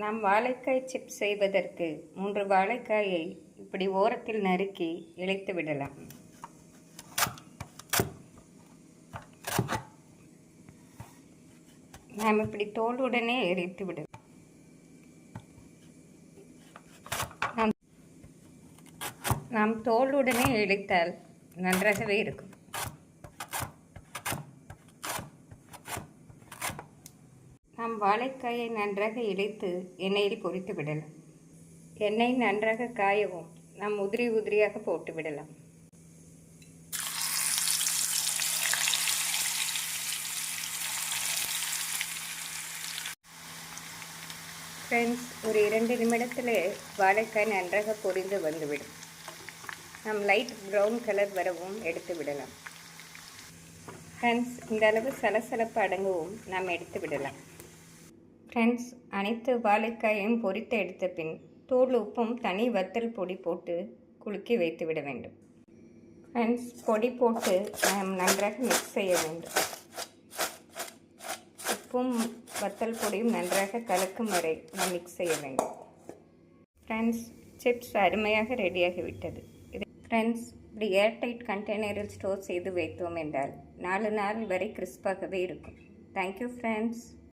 நாம் வாழைக்காய் சிப்ஸ் செய்வதற்கு மூன்று வாழைக்காயை இப்படி ஓரத்தில் நறுக்கி இழைத்து விடலாம். நாம் இப்படி தோலுடனே எரித்து விடலாம். நாம் நாம் தோலுடனே இழைத்தால் நன்றாகவே இருக்கும். நாம் வாழைக்காயை நன்றாக இழைத்து எண்ணெயில் பொறித்து விடலாம். எண்ணெய் நன்றாக காயவும் நாம் உதிரி உதிரியாக போட்டு விடலாம். ஃப்ரெண்ட்ஸ் ஒரு இரண்டு நிமிடத்தில் வாழைக்காய் நன்றாக பொரிந்து வந்துவிடும். நாம் லைட் ப்ரௌன் கலர் வரவும் எடுத்து விடலாம். ஃப்ரெண்ட்ஸ் இந்த அளவு சலசலப்பு அடங்கவும் நாம் எடுத்து விடலாம். ஃப்ரெண்ட்ஸ் அனைத்து வாழைக்காயையும் பொரித்து எடுத்த பின் தூள் உப்பும் தனி வத்தல் பொடி போட்டு குலுக்கி வைத்து விட வேண்டும். ஃப்ரெண்ட்ஸ் பொடி போட்டு நாம் நன்றாக மிக்ஸ் செய்ய வேண்டும். உப்பும் வத்தல் பொடியும் நன்றாக கலக்கும் வரை நாம் மிக்ஸ் செய்ய வேண்டும். ஃப்ரெண்ட்ஸ் சிப்ஸ் அருமையாக ரெடியாகிவிட்டது இது ஃப்ரெண்ட்ஸ் இப்படி ஏர்டைட் கண்டெய்னரில் ஸ்டோர் செய்து வைத்தோம் என்றால் நாலு நாள் வரை கிறிஸ்பாகவே இருக்கும். Thank you friends